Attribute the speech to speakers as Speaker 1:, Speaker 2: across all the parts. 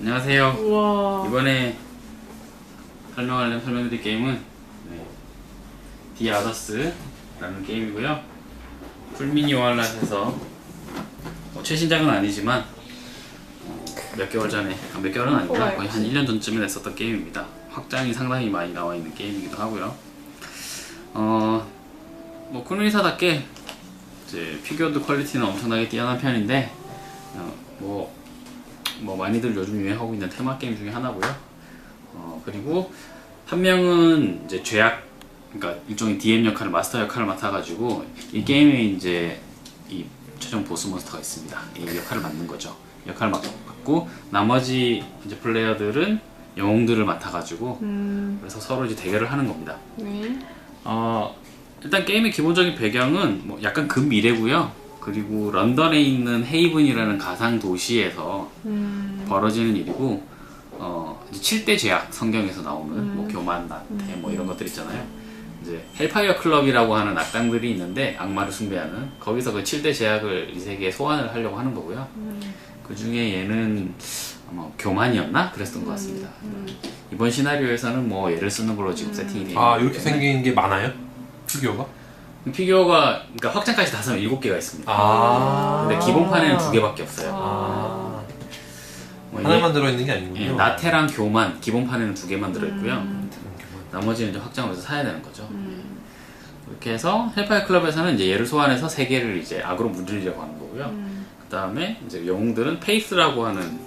Speaker 1: 안녕하세요.
Speaker 2: 우와.
Speaker 1: 이번에 설명하려는 설명드릴 게임은 네, 디 아더스라는 게임이고요. 풀미니 월렛에서 뭐 최신작은 아니지만 어, 몇 개월 전에 아, 몇 개월은
Speaker 2: 우와,
Speaker 1: 거의 한 1년 전쯤에 냈었던 게임입니다. 확장이 상당히 많이 나와 있는 게임이기도 하고요. 어, 뭐 쿨미니사답게 이제 피규어도 퀄리티는 엄청나게 뛰어난 편인데 어, 뭐, 뭐 많이들 요즘 유행하고 있는 테마 게임 중에 하나고요. 어, 그리고 한 명은 이제 죄악, 그러니까 일종의 DM 역할을 마스터 역할을 맡아가지고 이 게임에 이제 이 최종 보스 몬스터가 있습니다. 이 역할을 맡는 거죠. 역할을 맡고 나머지 이제 플레이어들은 영웅들을 맡아가지고
Speaker 2: 음.
Speaker 1: 그래서 서로 이제 대결을 하는 겁니다.
Speaker 2: 네.
Speaker 1: 어, 일단 게임의 기본적인 배경은 뭐 약간 근미래고요. 그리고 런던에 있는 헤이븐이라는 가상 도시에서
Speaker 2: 음.
Speaker 1: 벌어지는 일이고 어, 이제 7대 제약 성경에서 나오는
Speaker 2: 음.
Speaker 1: 뭐 교만, 나태 뭐 이런 것들 있잖아요. 이제 헬파이어 클럽이라고 하는 악당들이 있는데 악마를 숭배하는 거기서 그 7대 제약을 이 세계에 소환을 하려고 하는 거고요.
Speaker 2: 음.
Speaker 1: 그 중에 얘는 아마 교만이었나 그랬던 것 같습니다.
Speaker 2: 음.
Speaker 1: 이번 시나리오에서는 뭐 얘를 쓰는 걸로 지금 세팅이 되어
Speaker 3: 아
Speaker 1: 있기
Speaker 3: 이렇게 생긴 게 많아요? 피규어가?
Speaker 1: 피규어가 그러니까 확장까지 다 쓰면 7개가 있습니다.
Speaker 3: 아
Speaker 1: 근데 기본판에는 두 개밖에 없어요.
Speaker 3: 아
Speaker 1: 뭐
Speaker 3: 하나만 들어있는 게
Speaker 1: 예,
Speaker 3: 아니군요
Speaker 1: 나테랑 교만 기본판에는 두 개만 들어있고요.
Speaker 2: 음.
Speaker 1: 나머지는 이제 확장을 해서 사야 되는 거죠.
Speaker 2: 음.
Speaker 1: 이렇게 해서 헬파이어 클럽에서는 이제 얘를 소환해서 세 개를 이제 악으로 물리려고 하는 거고요.
Speaker 2: 음.
Speaker 1: 그 다음에 이제 영웅들은 페이스라고 하는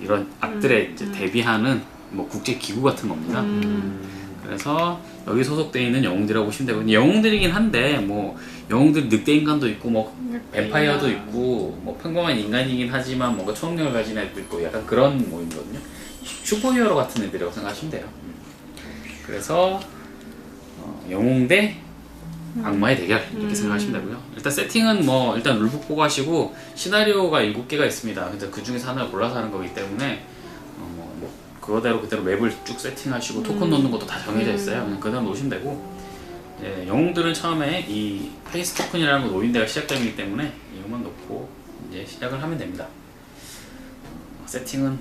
Speaker 1: 이런 악들에 이제 대비하는 뭐 국제 기구 같은 겁니다.
Speaker 2: 음.
Speaker 1: 그래서 여기 소속되어 있는 영웅들이라고 보시면 되고 영웅들이긴 한데 뭐 영웅들 늑대 인간도 있고 뭐 뱀파이어도 있고 뭐 평범한 인간이긴 하지만 뭔가 초능력을 가진 애도 있고 약간 그런 모임이거든요. 슈퍼히어로 같은 애들이라고 생각하시면 돼요. 음. 그래서 어, 영웅 대 악마의 대결 이렇게
Speaker 2: 음.
Speaker 1: 생각하시면 되고요. 일단 세팅은 뭐 일단 룰북 보고 하시고 시나리오가 7개가 있습니다. 근데 그 중에서 하나를 골라서 하는 거기 때문에 그거대로 그대로 맵을 쭉 세팅하시고 토큰 넣는 것도 다 정해져 있어요. 그냥 그대로 놓으시면 되고 예, 영웅들은 처음에 이 페이스 토큰이라는 거 노인대가 시작되기 때문에 이것만 놓고 이제 시작을 하면 됩니다. 어, 세팅은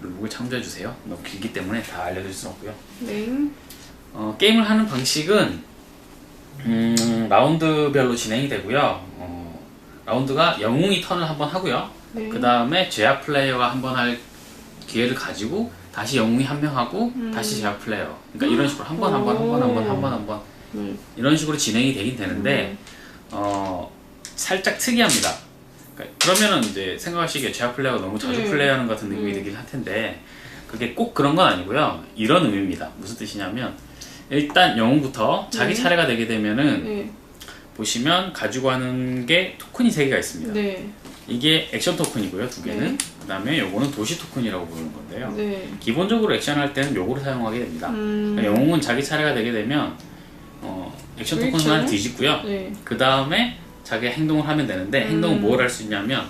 Speaker 1: 룰북을 참조해 주세요. 너무 길기 때문에 다 알려드릴 수는 없고요.
Speaker 2: 네.
Speaker 1: 어, 게임을 하는 방식은 음, 라운드별로 진행이 되고요. 어, 라운드가 영웅이 턴을 한번 하고요.
Speaker 2: 네.
Speaker 1: 그 다음에 제약 플레이어가 한번 할 기회를 가지고 다시 영웅이 한 명 하고
Speaker 2: 음.
Speaker 1: 다시 제약 플레이어. 그러니까 이런 식으로 한 번 한 번 한 번 한 번 한 번 한번
Speaker 2: 네.
Speaker 1: 이런 식으로 진행이 되긴 되는데 어, 살짝 특이합니다. 그러니까 그러면은 이제 생각하시기에 제약 플레이어가 너무 자주
Speaker 2: 네.
Speaker 1: 플레이하는 것 같은 느낌이
Speaker 2: 음.
Speaker 1: 들긴 할 텐데 그게 꼭 그런 건 아니고요. 이런 의미입니다. 무슨 뜻이냐면 일단 영웅부터 자기
Speaker 2: 네.
Speaker 1: 차례가 되게 되면은
Speaker 2: 네.
Speaker 1: 보시면 가지고 하는 게 토큰이 세 개가 있습니다.
Speaker 2: 네.
Speaker 1: 이게 액션 토큰이고요, 두 개는.
Speaker 2: 네.
Speaker 1: 그다음에 요거는 도시 토큰이라고 부르는 건데요.
Speaker 2: 네.
Speaker 1: 기본적으로 액션 할 때는 요거를 사용하게 됩니다.
Speaker 2: 음.
Speaker 1: 그러니까 영웅은 자기 차례가 되게 되면 어, 액션 토큰
Speaker 2: 그렇죠.
Speaker 1: 하나를 뒤집고요.
Speaker 2: 네.
Speaker 1: 그 다음에 자기가 행동을 하면 되는데
Speaker 2: 음.
Speaker 1: 행동은 뭘 할 수 있냐면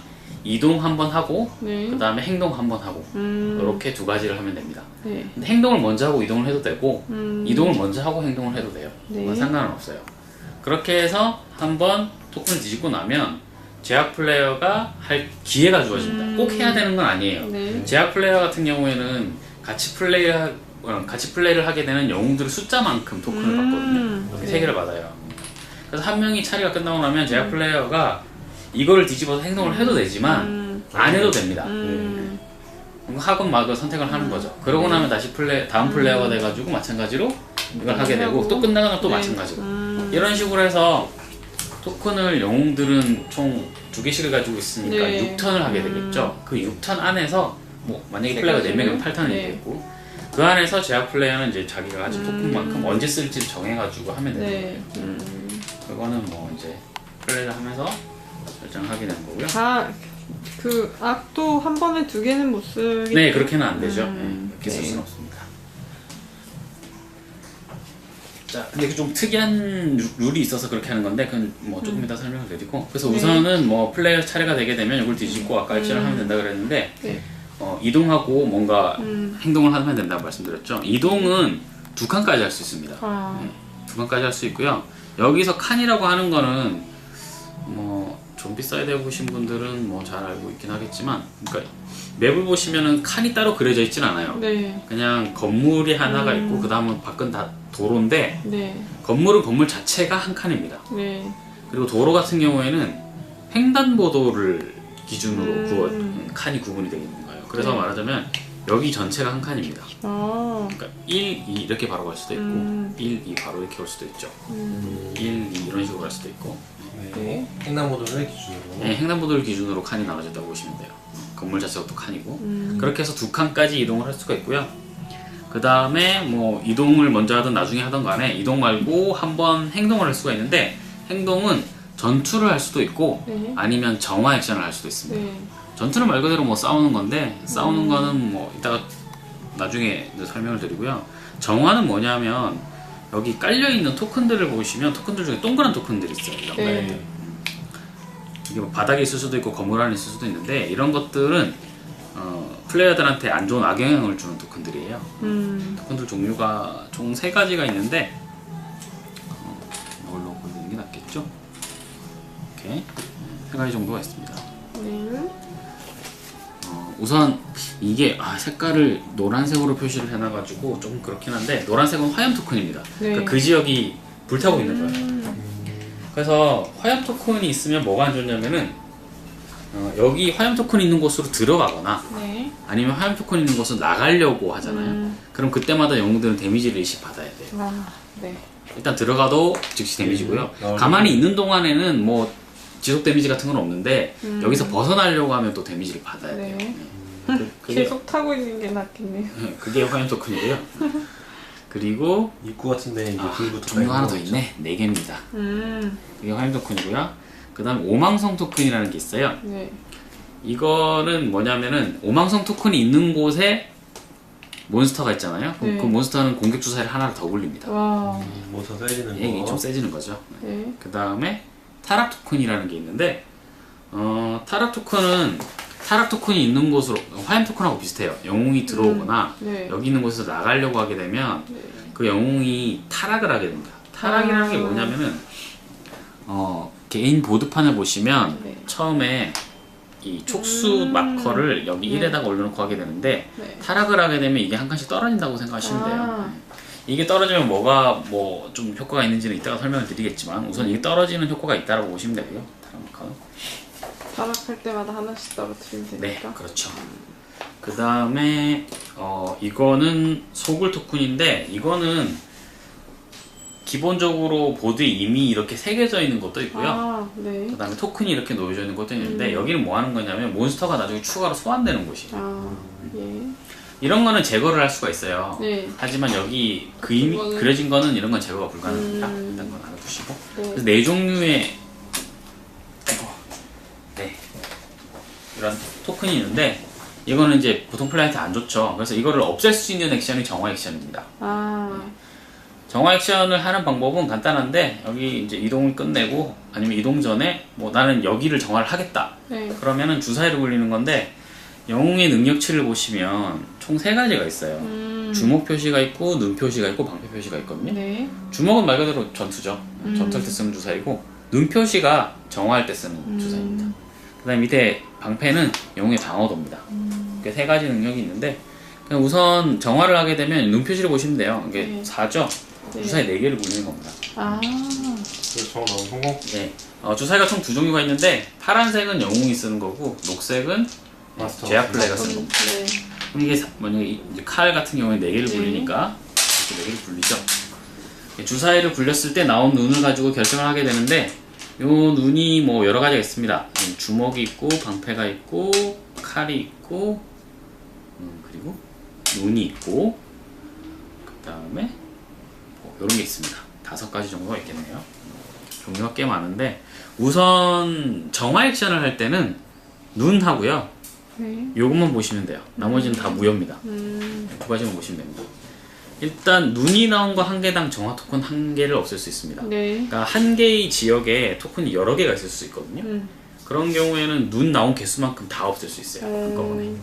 Speaker 1: 이동 한 번 하고
Speaker 2: 네.
Speaker 1: 그 다음에 행동 한 번 하고
Speaker 2: 음.
Speaker 1: 이렇게 두 가지를 하면 됩니다.
Speaker 2: 네.
Speaker 1: 행동을 먼저 하고 이동을 해도 되고
Speaker 2: 음.
Speaker 1: 이동을 먼저 하고 행동을 해도 돼요.
Speaker 2: 네.
Speaker 1: 상관은 없어요. 그렇게 해서 한 번 토큰을 뒤집고 나면 제약 플레이어가 할 기회가 주어집니다.
Speaker 2: 음.
Speaker 1: 꼭 해야 되는 건 아니에요.
Speaker 2: 네.
Speaker 1: 제약 플레이어 같은 경우에는 같이 플레이 어, 같이 플레이를 하게 되는 영웅들의 숫자만큼 토큰을
Speaker 2: 음.
Speaker 1: 받거든요. 이렇게
Speaker 2: 네.
Speaker 1: 세 개를 받아요. 그래서 한 명이 차례가 끝나고 나면 제약 플레이어가 이거를 뒤집어서 행동을 해도 되지만
Speaker 2: 음.
Speaker 1: 안 해도 됩니다.
Speaker 2: 음.
Speaker 1: 하건 마건 선택을 하는 거죠. 그러고 나면 다시 플레이 다음 플레이어가 돼가지고 마찬가지로 이걸 하게 되고 또 끝나거나 또
Speaker 2: 네.
Speaker 1: 마찬가지로
Speaker 2: 음.
Speaker 1: 이런 식으로 해서 토큰을 영웅들은 총 두 개씩을 가지고 있으니까
Speaker 2: 네.
Speaker 1: 6턴을 하게 되겠죠. 그 6턴 안에서 뭐 만약에
Speaker 2: 세
Speaker 1: 플레이어가
Speaker 2: 가지를?
Speaker 1: 4명이면 8턴이
Speaker 2: 네.
Speaker 1: 되겠고 그 안에서 제약 플레이어는 이제 자기가 가진
Speaker 2: 음.
Speaker 1: 토큰만큼 언제 쓸지를 정해가지고 하면 됩니다.
Speaker 2: 네. 음.
Speaker 1: 그거는 뭐 이제 플레이를 하면서 결정하게 되는 거고요.
Speaker 2: 다, 그, 악도 한 번에 두 개는 못 쓰기
Speaker 1: 네, 그렇게는 안 되죠.
Speaker 2: 음,
Speaker 1: 네, 그렇게 쓸
Speaker 2: 네.
Speaker 1: 수는 없습니다. 자, 근데 그 좀 특이한 루- 룰이 있어서 그렇게 하는 건데, 그건 뭐 조금 이따 설명을 드리고. 그래서
Speaker 2: 음. 네.
Speaker 1: 우선은 뭐 플레이어 차례가 되게 되면 이걸 뒤집고 아까 액션을
Speaker 2: 음.
Speaker 1: 하면 된다 그랬는데,
Speaker 2: 네.
Speaker 1: 어, 이동하고 뭔가
Speaker 2: 음.
Speaker 1: 행동을 하면 된다고 말씀드렸죠. 이동은 두 칸까지 할 수 있습니다.
Speaker 2: 아.
Speaker 1: 네, 두 칸까지 할 수 있고요. 여기서 칸이라고 하는 거는 뭐 좀비 사이드 해보신 분들은 뭐 잘 알고 있긴 하겠지만, 그러니까 맵을 보시면은 칸이 따로 그려져 있진 않아요.
Speaker 2: 네.
Speaker 1: 그냥 건물이 하나가
Speaker 2: 음.
Speaker 1: 있고 그 다음은 밖은 다 도로인데
Speaker 2: 네.
Speaker 1: 건물은 건물 자체가 한 칸입니다.
Speaker 2: 네.
Speaker 1: 그리고 도로 같은 경우에는 횡단보도를 기준으로
Speaker 2: 음.
Speaker 1: 구워 칸이 구분이 되어 있는 거예요. 그래서
Speaker 2: 네.
Speaker 1: 말하자면 여기 전체가 한 칸입니다.
Speaker 2: 아.
Speaker 1: 그러니까 1, 2 이렇게 바로 갈 수도 있고
Speaker 2: 음.
Speaker 1: 1, 2 바로 이렇게 올 수도 있죠.
Speaker 2: 음.
Speaker 1: 1, 2 이런 식으로 갈 수도 있고
Speaker 2: 네.
Speaker 3: 횡단보도를 기준으로.
Speaker 1: 네, 횡단보도를 기준으로 칸이 나눠졌다고 보시면 돼요. 건물 자체가 또 칸이고
Speaker 2: 음.
Speaker 1: 그렇게 해서 두 칸까지 이동을 할 수가 있고요. 그 다음에 뭐 이동을 먼저 하든 나중에 하든 간에 이동 말고 한번 행동을 할 수가 있는데 행동은 전투를 할 수도 있고
Speaker 2: 네.
Speaker 1: 아니면 정화 액션을 할 수도 있습니다.
Speaker 2: 네.
Speaker 1: 전투는 말 그대로 뭐 싸우는 건데 싸우는
Speaker 2: 음.
Speaker 1: 거는 뭐 이따가 나중에 설명을 드리고요. 정화는 뭐냐면 여기 깔려 있는 토큰들을 보시면 토큰들 중에 동그란 토큰들이 있어요. 이런 거.
Speaker 2: 네.
Speaker 1: 이게 뭐 바닥에 있을 수도 있고 건물 안에 있을 수도 있는데 이런 것들은 어, 플레이어들한테 안 좋은 악영향을 주는 토큰들이에요.
Speaker 2: 음.
Speaker 1: 토큰들 종류가 총 세 가지가 있는데 어, 이걸로 보여드리는 게 낫겠죠? 이렇게 세 가지 정도가 있습니다.
Speaker 2: 네.
Speaker 1: 어, 우선 이게 아, 색깔을 노란색으로 표시를 해놔가지고 조금 그렇긴 한데 노란색은 화염 토큰입니다.
Speaker 2: 네.
Speaker 1: 그러니까 그 지역이 불타고 있는 거예요.
Speaker 2: 음.
Speaker 1: 그래서 화염 토큰이 있으면 뭐가 안 좋냐면은 어, 여기 화염 토큰이 있는 곳으로 들어가거나
Speaker 2: 네.
Speaker 1: 아니면 화염 토큰이 있는 곳으로 나가려고 하잖아요.
Speaker 2: 음.
Speaker 1: 그럼 그때마다 영웅들은 데미지를 일씩 받아야 돼요.
Speaker 2: 아. 네.
Speaker 1: 일단 들어가도 즉시 데미지고요.
Speaker 3: 음.
Speaker 1: 가만히 있는 동안에는 뭐 지속 데미지 같은 건 없는데
Speaker 2: 음.
Speaker 1: 여기서 벗어나려고 하면 또 데미지를 받아야 돼요.
Speaker 2: 네.
Speaker 1: 그- 그게
Speaker 2: 계속 타고 있는 게 낫겠네요.
Speaker 1: 그게 화염 토큰이고요. 그리고
Speaker 3: 입구 같은데 이제
Speaker 1: 아,
Speaker 3: 불부터
Speaker 1: 종류가 하나 더 있네. 네 개입니다.
Speaker 2: 음.
Speaker 1: 이게 화염 토큰이고요. 그다음 오망성 토큰이라는 게 있어요.
Speaker 2: 네.
Speaker 1: 이거는 뭐냐면은 오망성 토큰이 있는 곳에 몬스터가 있잖아요.
Speaker 2: 네.
Speaker 1: 그 몬스터는 공격 주사를 하나를 더 굴립니다.
Speaker 2: 와.
Speaker 3: 모터 세지는
Speaker 1: 이게
Speaker 3: 거.
Speaker 1: 좀 세지는 거죠.
Speaker 2: 네.
Speaker 1: 그 다음에 타락 토큰이라는 게 있는데 어, 타락 토큰은 타락 토큰이 있는 곳으로 화염 토큰하고 비슷해요. 영웅이 들어오거나
Speaker 2: 네.
Speaker 1: 여기 있는 곳에서 나가려고 하게 되면
Speaker 2: 네.
Speaker 1: 그 영웅이 타락을 하게 됩니다. 타락이라는 게
Speaker 2: 아.
Speaker 1: 뭐냐면은 어, 개인 보드판을 보시면
Speaker 2: 네.
Speaker 1: 처음에 이 촉수
Speaker 2: 음.
Speaker 1: 마커를 여기
Speaker 2: 네.
Speaker 1: 1에다가 올려놓고 하게 되는데
Speaker 2: 네.
Speaker 1: 타락을 하게 되면 이게 한 칸씩 떨어진다고 생각하시면 돼요.
Speaker 2: 아.
Speaker 1: 이게 떨어지면 뭐가 뭐 좀 효과가 있는지는 이따가 설명을 드리겠지만 우선 이게 떨어지는 효과가 있다라고 보시면 되고요. 타락 마커는.
Speaker 2: 타락할 때마다 하나씩 떨어뜨리면
Speaker 1: 네,
Speaker 2: 되니까.
Speaker 1: 그렇죠. 그 다음에 어 이거는 소굴 토큰인데 이거는 기본적으로 보드에 이미 이렇게 새겨져 있는 것도 있고요.
Speaker 2: 아, 네.
Speaker 1: 그 다음에 토큰이 이렇게 놓여져 있는 것도 있는데
Speaker 2: 음.
Speaker 1: 여기는 뭐 하는 거냐면 몬스터가 나중에 추가로 소환되는 곳이에요.
Speaker 2: 아, 예.
Speaker 1: 이런 거는 제거를 할 수가 있어요.
Speaker 2: 네.
Speaker 1: 하지만 여기 그 이미
Speaker 2: 그거는-
Speaker 1: 그려진 거는 이런 건 제거가 불가능합니다.
Speaker 2: 음.
Speaker 1: 일단 건 알아두시고.
Speaker 2: 네.
Speaker 1: 그래서 네 종류의 아이고, 네 이런 토큰이 있는데 이거는 이제 보통 플레이한테 안 좋죠. 그래서 이거를 없앨 수 있는 액션이 정화 액션입니다.
Speaker 2: 아,
Speaker 1: 정화 액션을 하는 방법은 간단한데 여기 이제 이동을 끝내고 아니면 이동 전에 뭐 나는 여기를 정화를 하겠다.
Speaker 2: 네.
Speaker 1: 그러면은 주사위를 굴리는 건데 영웅의 능력치를 보시면 총 세 가지가 있어요.
Speaker 2: 음.
Speaker 1: 주먹 표시가 있고 눈 표시가 있고 방패 표시가 있거든요.
Speaker 2: 네.
Speaker 1: 주먹은 말 그대로 전투죠.
Speaker 2: 음.
Speaker 1: 전투할 때 쓰는 주사이고 눈 표시가 정화할 때 쓰는
Speaker 2: 음.
Speaker 1: 주사입니다. 그다음 밑에 방패는 영웅의 방어도입니다.
Speaker 2: 음.
Speaker 1: 이렇게 세 가지 능력이 있는데 그냥 우선 정화를 하게 되면 눈 표시를 보시면 돼요. 이게
Speaker 2: 네.
Speaker 1: 4죠.
Speaker 2: 네.
Speaker 1: 주사위 4개를 굴리는 겁니다.
Speaker 2: 아,
Speaker 3: 그래서 정 나온 성공.
Speaker 1: 네. 어, 주사위가 총 두 종류가 있는데 파란색은 영웅이 쓰는 거고 녹색은
Speaker 3: 마스터.
Speaker 1: 제약 플레이가 쓰는 겁니다.
Speaker 2: 네.
Speaker 1: 이게 사- 만약에 이- 이제 칼 같은 경우에 4개를
Speaker 2: 네.
Speaker 1: 굴리니까 이렇게 4개를 굴리죠. 주사위를 굴렸을 때 나온 눈을 가지고 결정을 하게 되는데 요 눈이 뭐 여러 가지가 있습니다. 음, 주먹이 있고 방패가 있고 칼이 있고 음, 그리고 눈이 있고 그 다음에 뭐 이런 게 있습니다. 다섯 가지 정도가 있겠네요. 종류가 꽤 많은데 우선 정화 액션을 할 때는 눈 하고요.
Speaker 2: 네.
Speaker 1: 요것만 보시면 돼요. 나머지는 다 무효입니다.
Speaker 2: 음,
Speaker 1: 두 가지만 보시면 됩니다. 일단 눈이 나온 거 한 개당 정화 토큰 한 개를 없앨 수 있습니다.
Speaker 2: 네.
Speaker 1: 그러니까 한 개의 지역에 토큰이 여러 개가 있을 수 있거든요.
Speaker 2: 음.
Speaker 1: 그런 경우에는 눈 나온 개수만큼 다 없앨 수 있어요. 한꺼번에.
Speaker 2: 음,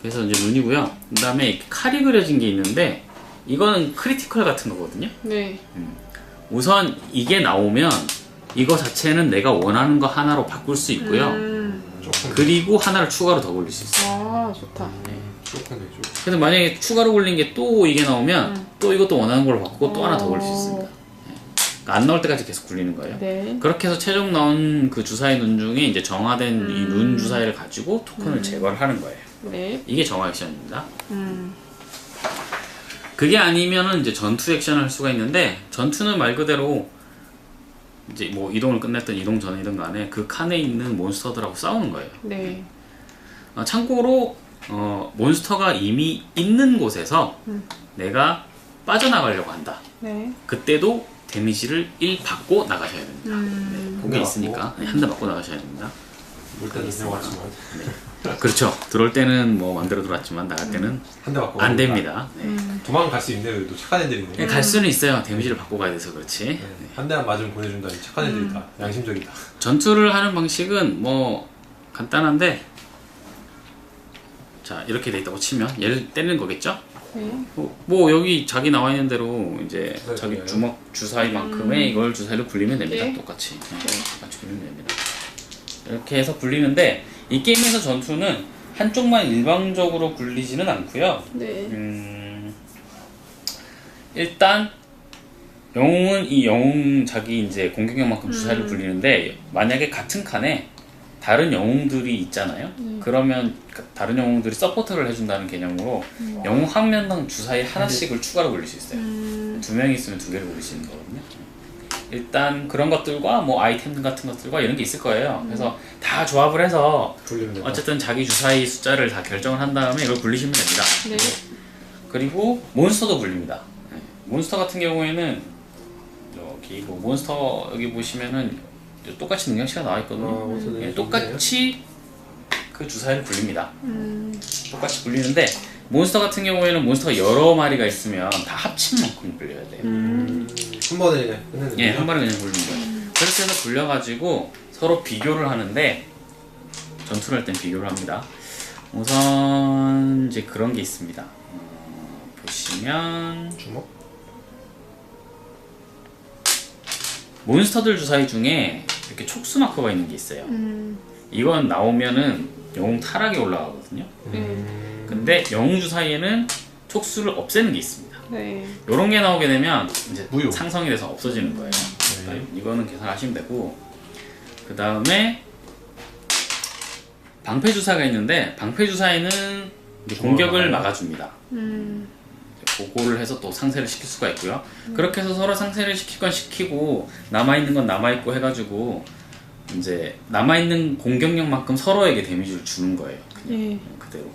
Speaker 1: 그래서 이제 눈이고요. 그 다음에 칼이 그려진 게 있는데 이거는 크리티컬 같은 거거든요.
Speaker 2: 네.
Speaker 1: 우선 이게 나오면 이거 자체는 내가 원하는 거 하나로 바꿀 수 있고요.
Speaker 2: 음.
Speaker 1: 그리고 하나를 추가로 더 굴릴 수 있어요.
Speaker 2: 아 좋다.
Speaker 3: 조금 돼 조금.
Speaker 1: 근데 만약에 추가로 굴린 게 또 이게 나오면
Speaker 2: 음.
Speaker 1: 또 이것도 원하는 걸로 바꾸고 또 하나 더 굴릴 수
Speaker 2: 어.
Speaker 1: 있습니다. 그러니까 안 나올 때까지 계속 굴리는 거예요.
Speaker 2: 네.
Speaker 1: 그렇게 해서 최종 나온 그 주사위 눈 중에 이제 정화된 이
Speaker 2: 음.
Speaker 1: 눈 주사위를 가지고 토큰을 제거를 하는 거예요.
Speaker 2: 네.
Speaker 1: 이게 정화 액션입니다.
Speaker 2: 음.
Speaker 1: 그게 아니면은 이제 전투 액션을 할 수가 있는데 전투는 말 그대로 이제 뭐 이동을 끝냈든 이동 전이든 간에 그 칸에 있는 몬스터들하고 싸우는 거예요.
Speaker 2: 네.
Speaker 1: 어, 참고로 어, 몬스터가 이미 있는 곳에서
Speaker 2: 음.
Speaker 1: 내가 빠져나가려고 한다.
Speaker 2: 네.
Speaker 1: 그때도 데미지를 1 받고 나가셔야 됩니다.
Speaker 2: 음.
Speaker 1: 그게
Speaker 3: 한대
Speaker 1: 있으니까 한 대 맞고 나가셔야 됩니다.
Speaker 3: 물 때는 그냥 왔지만
Speaker 1: 그렇죠. 들어올 때는 뭐 마음대로 들어왔지만 나갈 때는
Speaker 3: 한대 맞고
Speaker 1: 안. 됩니다. 네.
Speaker 2: 음.
Speaker 3: 도망갈 수 있는데 그래도 착한 애들이네.
Speaker 1: 그냥 갈 수는 있어요. 데미지를 받고 가야 돼서 그렇지.
Speaker 3: 네. 한 대만 맞으면 보내준다니 착한 애들이다. 양심적이다.
Speaker 1: 전투를 하는 방식은 뭐 간단한데 자 이렇게 돼 있다고 치면 얘를 때리는 거겠죠?
Speaker 2: 네.
Speaker 1: 뭐, 뭐 여기 자기 나와 있는 대로 이제
Speaker 3: 주사위
Speaker 1: 자기? 주먹 주사위만큼의 이걸 주사위로 굴리면 됩니다.
Speaker 2: 네.
Speaker 1: 똑같이 네, 똑같이 굴리면 됩니다. 이렇게 해서 굴리는데 이 게임에서 전투는 한쪽만 일방적으로 굴리지는 않고요.
Speaker 2: 네.
Speaker 1: 음, 일단 영웅은 이 영웅 자기 이제 공격력만큼 주사위를 굴리는데 만약에 같은 칸에 다른 영웅들이 있잖아요. 그러면 그 다른 영웅들이 서포트를 해준다는 개념으로 영웅 한 명당 주사위 하나씩을 추가로 굴릴 수 있어요.
Speaker 2: 음.
Speaker 1: 두 명이 있으면 두 개를 굴릴 수 있는 거거든요. 일단 그런 것들과 뭐 아이템 같은 것들과 이런 게 있을 거예요. 그래서 다 조합을 해서
Speaker 3: 된다.
Speaker 1: 어쨌든 자기 주사위 숫자를 다 결정을 한 다음에 이걸 굴리시면 됩니다.
Speaker 2: 네.
Speaker 1: 그리고 몬스터도 굴립니다. 네. 몬스터 같은 경우에는 여기 뭐 몬스터 여기 보시면은 똑같이 능력치가 나와 있거든요.
Speaker 3: 아, 몬스터
Speaker 1: 예, 똑같이 그 주사위를 굴립니다.
Speaker 2: 음.
Speaker 1: 똑같이 굴리는데 몬스터 같은 경우에는 몬스터가 여러 마리가 있으면 다 합친 만큼 굴려야 돼요.
Speaker 2: 음.
Speaker 3: 한 번에 그냥 끝내는
Speaker 1: 예,
Speaker 3: 거예요?
Speaker 1: 한 마리 그냥 굴리는 거예요. 그렇게 해서 굴려가지고 서로 비교를 하는데 전투를 할 땐 비교를 합니다. 우선 이제 그런 게 있습니다. 어, 보시면
Speaker 3: 주먹?
Speaker 1: 몬스터들 주사위 중에 이렇게 촉수 마커가 있는 게 있어요.
Speaker 2: 음.
Speaker 1: 이건 나오면은 영웅 타락이 올라가거든요.
Speaker 3: 음.
Speaker 1: 근데 영웅 주사위에는 촉수를 없애는 게 있습니다.
Speaker 2: 네.
Speaker 1: 이런 게 나오게 되면 이제
Speaker 3: 무효.
Speaker 1: 상성이 돼서 없어지는 거예요. 그러니까 이거는 계산하시면 되고 그 다음에 방패 주사가 있는데 방패 주사에는 공격을? 막아줍니다.
Speaker 2: 음.
Speaker 1: 보고를 해서 또 상세를 시킬 수가 있고요. 그렇게 해서 서로 상세를 시키건 시키고 남아 있는 건 남아 있고 해가지고 이제 남아 있는 공격력만큼 서로에게 데미지를 주는 거예요. 그냥
Speaker 2: 네.
Speaker 1: 그대로.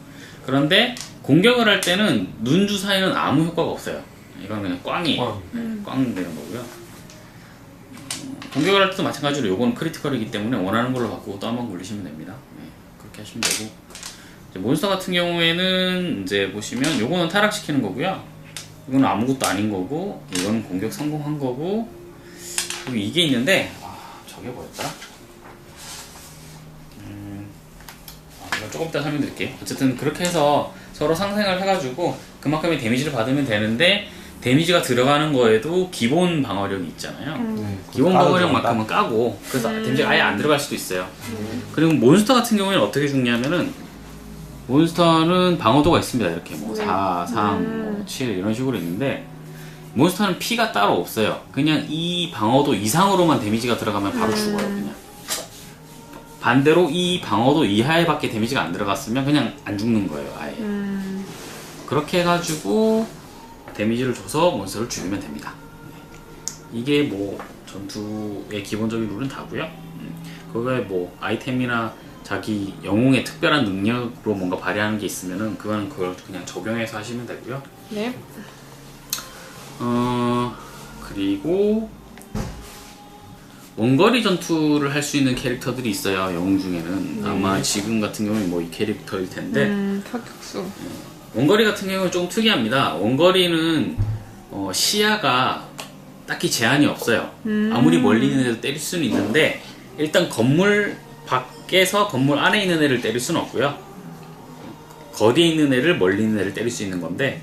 Speaker 1: 그런데 공격을 할 때는 눈 주사위는 아무 효과가 없어요. 이건 그냥 꽝이에요.
Speaker 3: 꽝.
Speaker 2: 음.
Speaker 1: 꽝 되는 거고요. 어, 공격을 할 때도 마찬가지로 요거는 크리티컬이기 때문에 원하는 걸로 바꾸고 또 한 번 굴리시면 됩니다. 네, 그렇게 하시면 되고 이제 몬스터 같은 경우에는 이제 보시면 요거는 타락시키는 거고요. 이거는 아무것도 아닌 거고 이거는 공격 성공한 거고 그리고 이게 있는데 아 저게 뭐였더라? 음, 아, 이거 조금 이따 설명드릴게요. 어쨌든 그렇게 해서 서로 상생을 해가지고 그만큼의 데미지를 받으면 되는데 데미지가 들어가는 거에도 기본 방어력이 있잖아요.
Speaker 3: 네.
Speaker 1: 기본 방어력만큼은 까고 그래서 데미지가 아예 안 들어갈 수도 있어요. 그리고 몬스터 같은 경우에는 어떻게 죽냐면은 몬스터는 방어도가 있습니다. 이렇게 뭐 4, 3, 뭐 7 이런 식으로 있는데 몬스터는 피가 따로 없어요. 그냥 이 방어도 이상으로만 데미지가 들어가면 바로 죽어요. 그냥. 반대로 이 방어도 이하에 밖에 데미지가 안 들어갔으면 그냥 안 죽는 거예요. 아예.
Speaker 2: 음.
Speaker 1: 그렇게 해가지고 데미지를 줘서 몬스터를 죽이면 됩니다. 네. 이게 뭐 전투의 기본적인 룰은 다고요. 음, 그거에 뭐 아이템이나 자기 영웅의 특별한 능력으로 뭔가 발휘하는 게 있으면은 그거는 그걸 그냥 적용해서 하시면 되고요.
Speaker 2: 네.
Speaker 1: 어 그리고 원거리 전투를 할 수 있는 캐릭터들이 있어요. 영웅 중에는 아마 지금 같은 경우는 뭐 이 캐릭터일 텐데
Speaker 2: 음. 타격수.
Speaker 1: 원거리 같은 경우는 좀 특이합니다. 원거리는 어, 시야가 딱히 제한이 없어요.
Speaker 2: 음.
Speaker 1: 아무리 멀리 있는 애도 때릴 수는 있는데 일단 건물 밖에서 건물 안에 있는 애를 때릴 수는 없고요. 거리에 있는 애를 멀리 있는 애를 때릴 수 있는 건데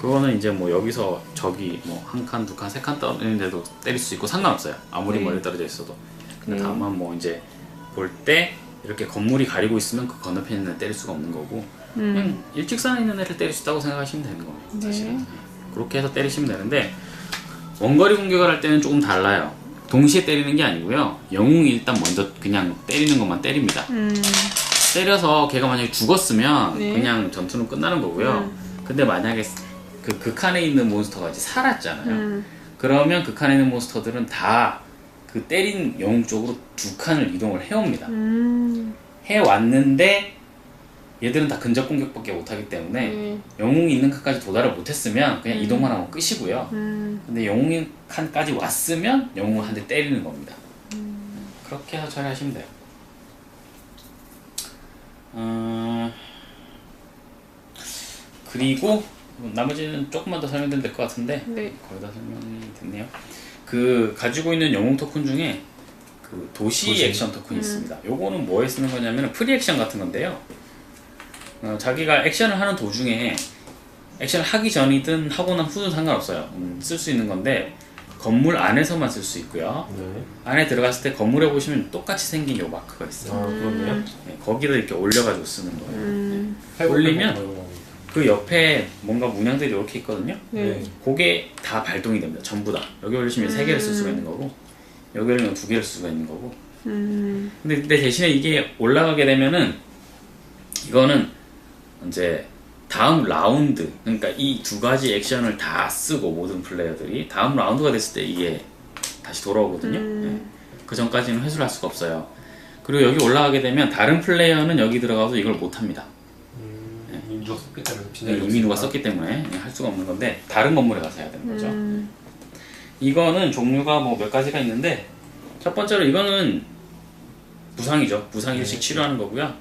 Speaker 1: 그거는 이제 뭐 여기서 저기 뭐 한 칸, 두 칸, 세 칸 떨어지는데도 때릴 수 있고 상관없어요. 아무리
Speaker 2: 네.
Speaker 1: 멀리 떨어져 있어도. 근데
Speaker 2: 네.
Speaker 1: 다만 뭐 이제 볼 때 이렇게 건물이 가리고 있으면 그 건너편에 있는 애 때릴 수가 없는 거고
Speaker 2: 음.
Speaker 1: 그냥 일직선에 있는 애를 때릴 수 있다고 생각하시면 되는 거예요.
Speaker 2: 네.
Speaker 1: 사실은. 그렇게 해서 때리시면 되는데 원거리 공격을 할 때는 조금 달라요. 동시에 때리는 게 아니고요. 영웅이 일단 먼저 그냥 때리는 것만 때립니다.
Speaker 2: 음.
Speaker 1: 때려서 걔가 만약에 죽었으면
Speaker 2: 네.
Speaker 1: 그냥 전투는 끝나는 거고요. 근데 만약에 그 극한에 있는 몬스터가 이제 살았잖아요.
Speaker 2: 음.
Speaker 1: 그러면 극한에 있는 몬스터들은 다 그 때린 영웅 쪽으로 두 칸을 이동을 해옵니다.
Speaker 2: 음.
Speaker 1: 해왔는데 얘들은 다 근접 공격밖에 못하기 때문에
Speaker 2: 네.
Speaker 1: 영웅이 있는 칸까지 도달을 못했으면 그냥
Speaker 2: 음.
Speaker 1: 이동만 하면 끝이고요.
Speaker 2: 음.
Speaker 1: 근데 영웅이 칸까지 왔으면 영웅을 한 대 때리는 겁니다.
Speaker 2: 음.
Speaker 1: 그렇게 해서 처리하시면 돼요. 어... 그리고 나머지는 조금만 더 설명드리면 될 것 같은데
Speaker 2: 네.
Speaker 1: 거의 다 설명이 됐네요. 그 가지고 있는 영웅 토큰 중에 그 도시,
Speaker 3: 도시.
Speaker 1: 액션 토큰이 있습니다. 요거는 뭐에 쓰는 거냐면 프리 액션 같은 건데요. 어, 자기가 액션을 하는 도중에 액션을 하기 전이든 하고 난 후든 상관없어요. 쓸수 있는 건데 건물 안에서만 쓸 수 있고요.
Speaker 3: 네.
Speaker 1: 안에 들어갔을 때 건물에 보시면 똑같이 생긴 요 마크가 있어요.
Speaker 3: 아 그렇네요.
Speaker 1: 네, 거기를 이렇게 올려가지고 쓰는 거예요.
Speaker 2: 음.
Speaker 1: 올리면
Speaker 3: 회복, 회복,
Speaker 1: 그 옆에 뭔가 문양들이 이렇게 있거든요.
Speaker 2: 네.
Speaker 3: 네.
Speaker 1: 그게 다 발동이 됩니다. 전부 다. 여기 올리시면 세 개를 쓸 수가 있는 거고, 여기 올리면 두 개를 쓸 수가 있는 거고.
Speaker 2: 음.
Speaker 1: 근데, 근데 대신에 이게 올라가게 되면은 이거는 이제 다음 라운드, 그러니까 이 두 가지 액션을 다 쓰고 모든 플레이어들이 다음 라운드가 됐을 때 이게 다시 돌아오거든요. 네. 그 전까지는 회수를 할 수가 없어요. 그리고 여기 올라가게 되면 다른 플레이어는 여기 들어가서 이걸 못 합니다.
Speaker 3: 음, 이미 누가 썼기 때문에
Speaker 1: 네, 이미 누가
Speaker 3: 없으니까.
Speaker 1: 썼기 때문에 할 수가 없는 건데 다른 건물에 가서 해야 되는 거죠.
Speaker 2: 음.
Speaker 1: 이거는 종류가 뭐 몇 가지가 있는데 첫 번째로 이거는 부상이죠. 부상 일식 치료하는 거고요.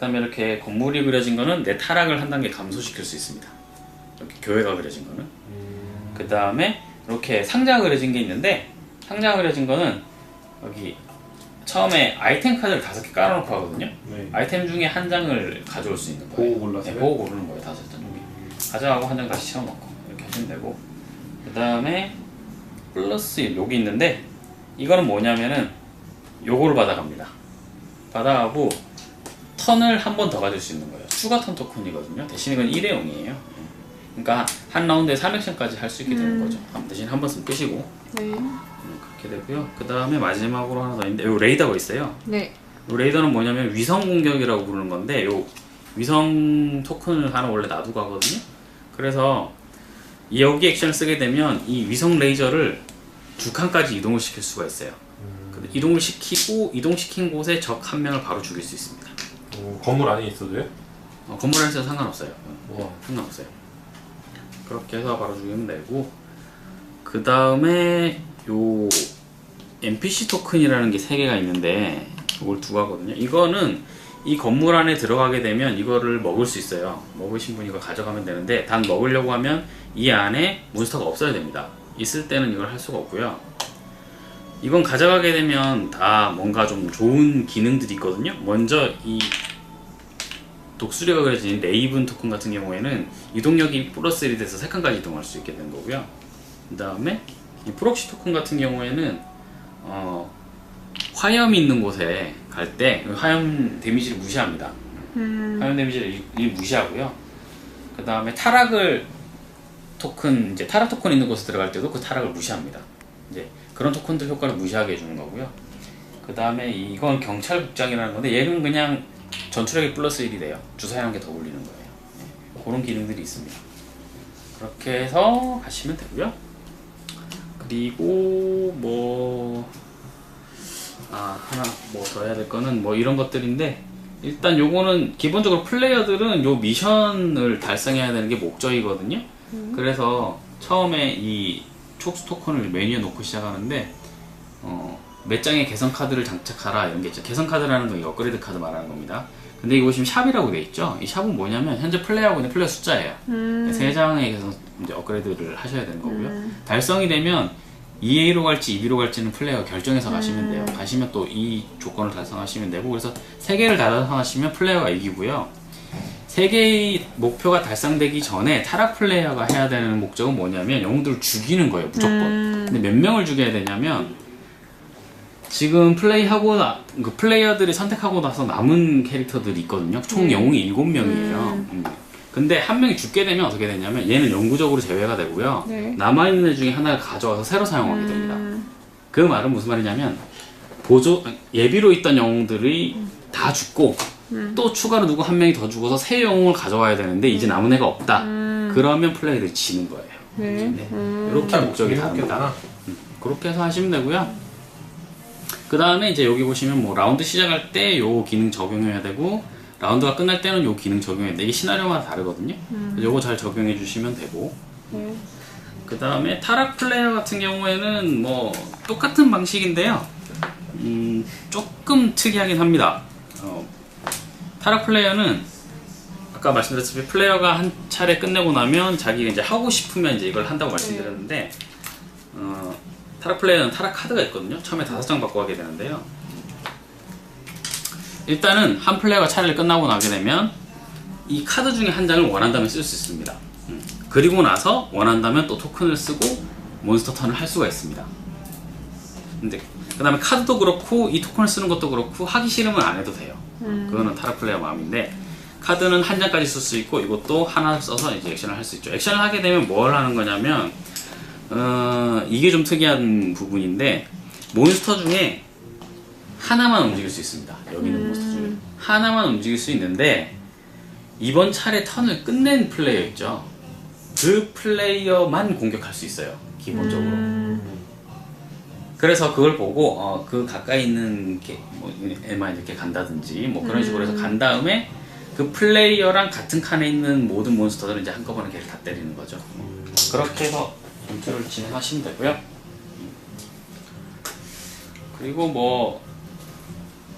Speaker 1: 그다음에 이렇게 건물이 그려진 거는 내 타락을 한 단계 감소시킬 수 있습니다. 이렇게 교회가 그려진 거는.
Speaker 3: 음,
Speaker 1: 그 다음에 이렇게 상자가 그려진 게 있는데 상자가 그려진 거는 여기 처음에 아이템 카드를 다섯 개 깔아놓고 하거든요.
Speaker 3: 네.
Speaker 1: 아이템 중에 한 장을 가져올 수 있는 거예요.
Speaker 3: 보고 골라서요?
Speaker 1: 네, 보고 고르는 거예요. 다섯 장 중에. 가져가고 한 장 다시 채워넣고 이렇게 하시면 되고 그 다음에 플러스 1 여기 있는데 이거는 뭐냐면은 요거를 받아갑니다. 받아가고 턴을 한 번 더 가질 수 있는 거예요. 추가 턴 토큰이거든요. 대신 이건 일회용이에요. 그러니까 한 라운드에 3액션까지 할 수 있게 되는 거죠. 대신 한 번 쓰면 끝이고
Speaker 2: 네.
Speaker 1: 음, 그렇게 되고요. 그 다음에 마지막으로 하나 더 있는데 요 레이더가 있어요.
Speaker 2: 네.
Speaker 1: 요 레이더는 뭐냐면 위성 공격이라고 부르는 건데 요 위성 토큰을 하나 원래 놔두고 하거든요. 그래서 이 여기 액션을 쓰게 되면 이 위성 레이저를 두 칸까지 이동을 시킬 수가 있어요. 근데 이동을 시키고 이동시킨 곳에 적 한 명을 바로 죽일 수 있습니다.
Speaker 3: 어, 건물 안에 있어도요?
Speaker 1: 어, 건물 안에서 상관없어요.
Speaker 3: 와.
Speaker 1: 상관없어요. 그렇게 해서 바로 죽이면 되고 그 다음에 요 NPC 토큰이라는 게 세 개가 있는데 이걸 두 가거든요. 이거는 이 건물 안에 들어가게 되면 이거를 먹을 수 있어요. 먹으신 분이 이거 가져가면 되는데 단 먹으려고 하면 이 안에 몬스터가 없어야 됩니다. 있을 때는 이걸 할 수가 없고요. 이건 가져가게 되면 다 뭔가 좀 좋은 기능들이 있거든요. 먼저 이 독수리가 그려진 레이븐 토큰 같은 경우에는 이동력이 플러스 1이 돼서 3칸까지 이동할 수 있게 되는 거고요. 그 다음에 이 프록시 토큰 같은 경우에는 어, 화염이 있는 곳에 갈 때 화염 데미지를 무시합니다.
Speaker 2: 음.
Speaker 1: 화염 데미지를 일- 일 무시하고요. 그 다음에 타락을 토큰 이제 타락 토큰 있는 곳에 들어갈 때도 그 타락을 무시합니다. 이제 그런 토큰들 효과를 무시하게 해주는 거고요. 그 다음에 이건 경찰 복장이라는 건데 얘는 그냥 전투력이 플러스 1이 돼요. 주사위 한 개 더 올리는 거예요. 네, 그런 기능들이 있습니다. 그렇게 해서 하시면 되고요. 그리고 뭐 아, 하나 뭐더 해야 될 거는 뭐 이런 것들인데 일단 요거는 기본적으로 플레이어들은 요 미션을 달성해야 되는 게 목적이거든요. 그래서 처음에 이 촉수 토큰을 메뉴에 놓고 시작하는데 어, 몇 장의 개선 카드를 장착하라 이런 게 있죠. 개선 카드라는 건이 업그레이드 카드 말하는 겁니다. 근데 이거 보시면 샵이라고 돼 있죠. 이 샵은 뭐냐면 현재 플레이하고 있는 플레이어 숫자예요.
Speaker 2: 음.
Speaker 1: 세 장의 개선 이제 업그레이드를 하셔야 되는 거고요. 달성이 되면 2A로 갈지 2B로 갈지는 플레이어가 결정해서 가시면 돼요. 가시면 또 이 조건을 달성하시면 되고 그래서 세 개를 다 달성하시면 플레이어가 이기고요. 세 개의 목표가 달성되기 전에 타락 플레이어가 해야 되는 목적은 뭐냐면 영웅들을 죽이는 거예요 무조건
Speaker 2: 음.
Speaker 1: 근데 몇 명을 죽여야 되냐면 지금 플레이하고 나, 그 플레이어들이 선택하고 나서 남은 캐릭터들이 있거든요 총
Speaker 2: 네.
Speaker 1: 영웅이 7명이에요 음. 근데 한 명이 죽게 되면 어떻게 되냐면 얘는 영구적으로 제외가 되고요
Speaker 2: 네.
Speaker 1: 남아있는 애 중에 하나를 가져와서 새로 사용하게 됩니다
Speaker 2: 음.
Speaker 1: 그 말은 무슨 말이냐면 보조 예비로 있던 영웅들이 다 죽고
Speaker 2: 음.
Speaker 1: 또 추가로 누구 한 명이 더 죽어서 새 영웅을 가져와야 되는데 이제 남은 애가 없다. 그러면 플레이들이 지는 거예요.
Speaker 2: 네.
Speaker 1: 네.
Speaker 2: 음.
Speaker 1: 이렇게 목적이 다릅니다. 그렇게 해서 하시면 되고요. 그 다음에 이제 여기 보시면 뭐 라운드 시작할 때 요 기능 적용해야 되고 라운드가 끝날 때는 요 기능 적용해야 돼. 이게 시나리오마다 다르거든요. 그래서 요거 잘 적용해 주시면 되고
Speaker 2: 네.
Speaker 1: 그 다음에 타락 플레이어 같은 경우에는 뭐 똑같은 방식인데요. 음, 조금 특이하긴 합니다. 어, 타락 플레이어는 아까 말씀드렸듯이 플레이어가 한 차례 끝내고 나면 자기가 이제 하고 싶으면 이제 이걸 한다고 말씀드렸는데 어, 타락 플레이어는 타락 카드가 있거든요. 처음에 다섯 장 받고 하게 되는데요. 일단은 한 플레이어가 차례를 끝나고 나게 되면 이 카드 중에 한 장을 원한다면 쓸 수 있습니다. 음. 그리고 나서 원한다면 또 토큰을 쓰고 몬스터 턴을 할 수가 있습니다. 근데 그 다음에 카드도 그렇고 이 토큰을 쓰는 것도 그렇고 하기 싫으면 안 해도 돼요. 그거는 타락 플레이어 마음인데 카드는 한 장까지 쓸 수 있고 이것도 하나 써서 이제 액션을 할 수 있죠. 액션을 하게 되면 뭘 하는 거냐면 어, 이게 좀 특이한 부분인데 몬스터 중에 하나만 움직일 수 있습니다. 여기 있는 몬스터 중에 하나만 움직일 수 있는데 이번 차례 턴을 끝낸 플레이어 있죠. 그 플레이어만 공격할 수 있어요. 기본적으로. 그래서 그걸 보고 어, 그 가까이 있는 게, 뭐 애만 이렇게 간다든지 뭐 그런 식으로 해서 간 다음에 그 플레이어랑 같은 칸에 있는 모든 몬스터들은 이제 한꺼번에 걔를 다 때리는 거죠. 뭐 그렇게 해서 전투를 진행하시면 되고요. 그리고 뭐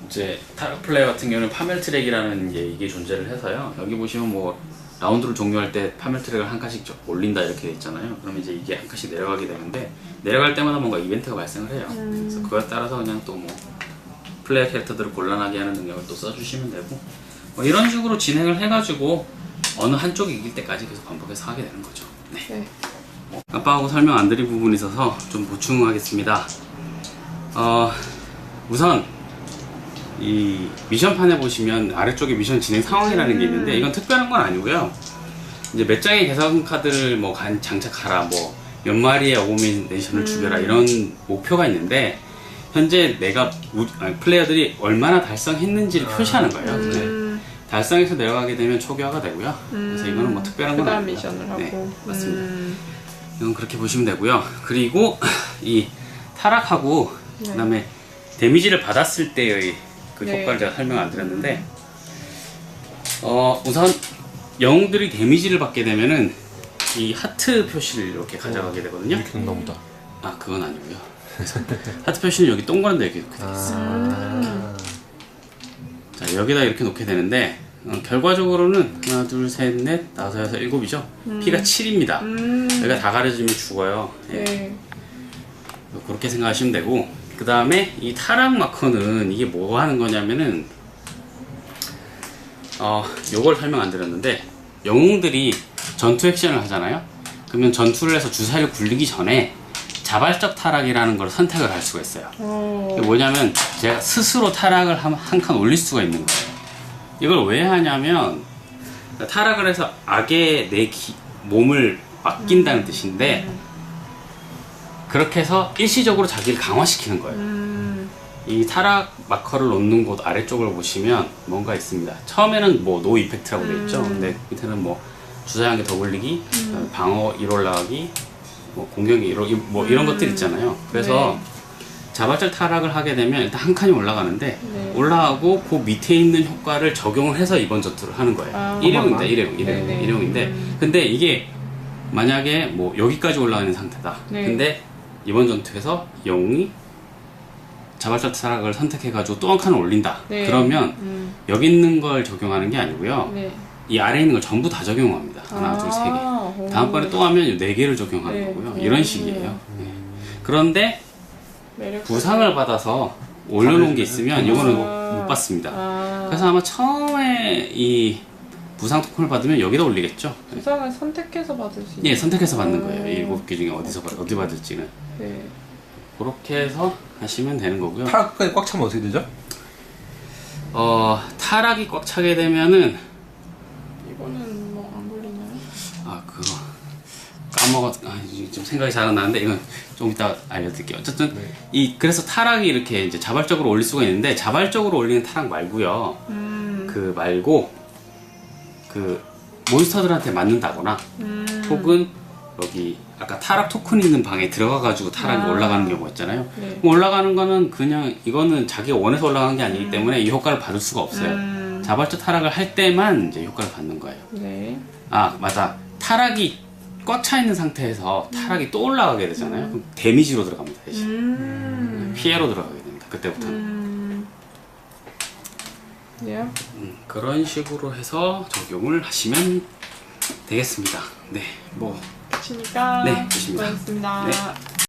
Speaker 1: 이제 타락 플레이 같은 경우는 파멸 트랙이라는 게 이게 존재를 해서요. 여기 보시면 뭐 라운드를 종료할 때 파멸 트랙을 한 칸씩 쭉 올린다 이렇게 돼 있잖아요. 그러면 이제 이게 한 칸씩 내려가게 되는데 내려갈 때마다 뭔가 이벤트가 발생을 해요. 그래서 그거에 따라서 그냥 또 뭐 플레이어 캐릭터들을 곤란하게 하는 능력을 또 써주시면 되고 뭐 이런 식으로 진행을 해가지고 어느 한쪽이 이길 때까지 계속 반복해서 하게 되는 거죠. 네.
Speaker 2: 네.
Speaker 1: 아빠하고 설명 안 드린 부분이 있어서 좀 보충하겠습니다. 어, 우선 이 미션판에 보시면 아래쪽에 미션 진행 상황이라는 게 있는데 이건 특별한 건 아니고요. 이제 몇 장의 개성 카드를 뭐 간- 장착하라, 뭐 몇 마리의 어보미네이션을 죽여라 이런 목표가 있는데 현재 내가 우- 아니, 플레이어들이 얼마나 달성했는지를 표시하는 거예요.
Speaker 2: 음.
Speaker 1: 달성해서 내려가게 되면 초기화가 되고요. 그래서 이거는 뭐 특별한 건 아니고요.
Speaker 2: 미션을 하고.
Speaker 1: 네, 맞습니다.
Speaker 2: 음.
Speaker 1: 이건 그렇게 보시면 되고요. 그리고 이 타락하고
Speaker 2: 네.
Speaker 1: 그 다음에 데미지를 받았을 때의 그
Speaker 2: 네.
Speaker 1: 효과를 제가 설명 안 드렸는데 어 우선 영웅들이 데미지를 받게 되면은 이 하트 표시를 이렇게 가져가게 되거든요.
Speaker 3: 이렇게 보다.
Speaker 1: 아 그건 아니고요. 하트 표시는 여기 동그란 데 이렇게 놓게 돼 있어요.
Speaker 3: 아.
Speaker 1: 자 여기다 이렇게 놓게 되는데 어, 결과적으로는 하나 둘셋넷 다섯 여섯 일곱이죠. 피가 7입니다.
Speaker 2: 음.
Speaker 1: 여기가 다 가려지면 죽어요. 예.
Speaker 2: 네.
Speaker 1: 그렇게 생각하시면 되고 그 다음에 이 타락 마커는 이게 뭐 하는 거냐면은 어 요걸 설명 안 드렸는데 영웅들이 전투 액션을 하잖아요 그러면 전투를 해서 주사위를 굴리기 전에 자발적 타락이라는 걸 선택을 할 수가 있어요
Speaker 2: 어.
Speaker 1: 뭐냐면 제가 스스로 타락을 한 칸 올릴 수가 있는 거예요 이걸 왜 하냐면 타락을 해서 악에 내 기- 몸을 맡긴다는 뜻인데 그렇게 해서 일시적으로 자기를 강화시키는 거예요.
Speaker 2: 음.
Speaker 1: 이 타락 마커를 놓는 곳 아래쪽을 보시면 뭔가 있습니다. 처음에는 뭐 노 이펙트라고 되어 있죠. 근데 밑에는 뭐 주사위 한개더 굴리기, 그다음에 방어 1 올라가기, 뭐 공격이 1, 뭐 이런 것들 있잖아요. 그래서 자발적 타락을 하게 되면 일단 한 칸이 올라가는데
Speaker 2: 네.
Speaker 1: 올라가고 그 밑에 있는 효과를 적용을 해서 이번 전투를 하는 거예요.
Speaker 2: 아.
Speaker 1: 일회용입니다. 일회용, 일회용,
Speaker 2: 네네.
Speaker 1: 일회용인데
Speaker 2: 음.
Speaker 1: 근데 이게 만약에 뭐 여기까지 올라가 있는 상태다.
Speaker 2: 네.
Speaker 1: 근데 이번 전투에서 영웅이 자발적 타락을 선택해가지고 또 한 칸을 올린다.
Speaker 2: 네.
Speaker 1: 그러면
Speaker 2: 음.
Speaker 1: 여기 있는 걸 적용하는 게 아니고요.
Speaker 2: 네.
Speaker 1: 이 아래에 있는 걸 전부 다 적용합니다. 하나, 둘, 세 개.
Speaker 2: 아, 오.
Speaker 1: 다음번에 또 하면 네 개를 적용하는
Speaker 2: 네.
Speaker 1: 거고요.
Speaker 2: 음.
Speaker 1: 이런 식이에요. 네. 그런데
Speaker 2: 매력
Speaker 1: 부상을 받아서 올려놓은 게 있으면 이거는
Speaker 2: 아.
Speaker 1: 못 받습니다.
Speaker 2: 아.
Speaker 1: 그래서 아마 처음에 이 부상 토큰을 받으면 여기다 올리겠죠.
Speaker 2: 부상을 선택해서 받을 수 있는.
Speaker 1: 예, 선택해서 받는 거예요.
Speaker 2: 음.
Speaker 1: 이 일곱 개 중에 어디서 받- 어디 받을지는
Speaker 2: 네.
Speaker 1: 그렇게 해서 하시면 되는 거고요.
Speaker 3: 타락까지 꽉 차면 어떻게 되죠?
Speaker 1: 어 타락이 꽉 차게 되면은
Speaker 2: 이거는 뭐 안 걸리나요?
Speaker 1: 아 그거 까먹었 아 이제 좀 생각이 잘 안 나는데 이건 좀 이따 알려드릴게요. 어쨌든
Speaker 3: 네.
Speaker 1: 이 그래서 타락이 이렇게 이제 자발적으로 올릴 수가 있는데 자발적으로 올리는 타락 말고요.
Speaker 2: 음.
Speaker 1: 그 말고 그 몬스터들한테 맞는다거나
Speaker 2: 음.
Speaker 1: 혹은 여기 아까 타락 토큰 있는 방에 들어가가지고 타락이
Speaker 2: 아.
Speaker 1: 올라가는 경우가 있잖아요.
Speaker 2: 네.
Speaker 1: 그럼 올라가는 거는 그냥 이거는 자기가 원해서 올라간 게 아니기 때문에 이 효과를 받을 수가 없어요.
Speaker 2: 음.
Speaker 1: 자발적 타락을 할 때만 이제 효과를 받는 거예요.
Speaker 2: 네.
Speaker 1: 아 맞아 타락이 꽉 차 있는 상태에서 타락이 또 올라가게 되잖아요. 그럼 데미지로 들어갑니다. 대신
Speaker 2: 음.
Speaker 1: 피해로 들어가게 됩니다. 그때부터는
Speaker 2: 음. 네.
Speaker 1: 음, 그런 식으로 해서 적용을 하시면 되겠습니다. 네, 뭐
Speaker 2: 치니까
Speaker 1: 네, 좋습니다.
Speaker 2: 고맙습니다.
Speaker 1: 네.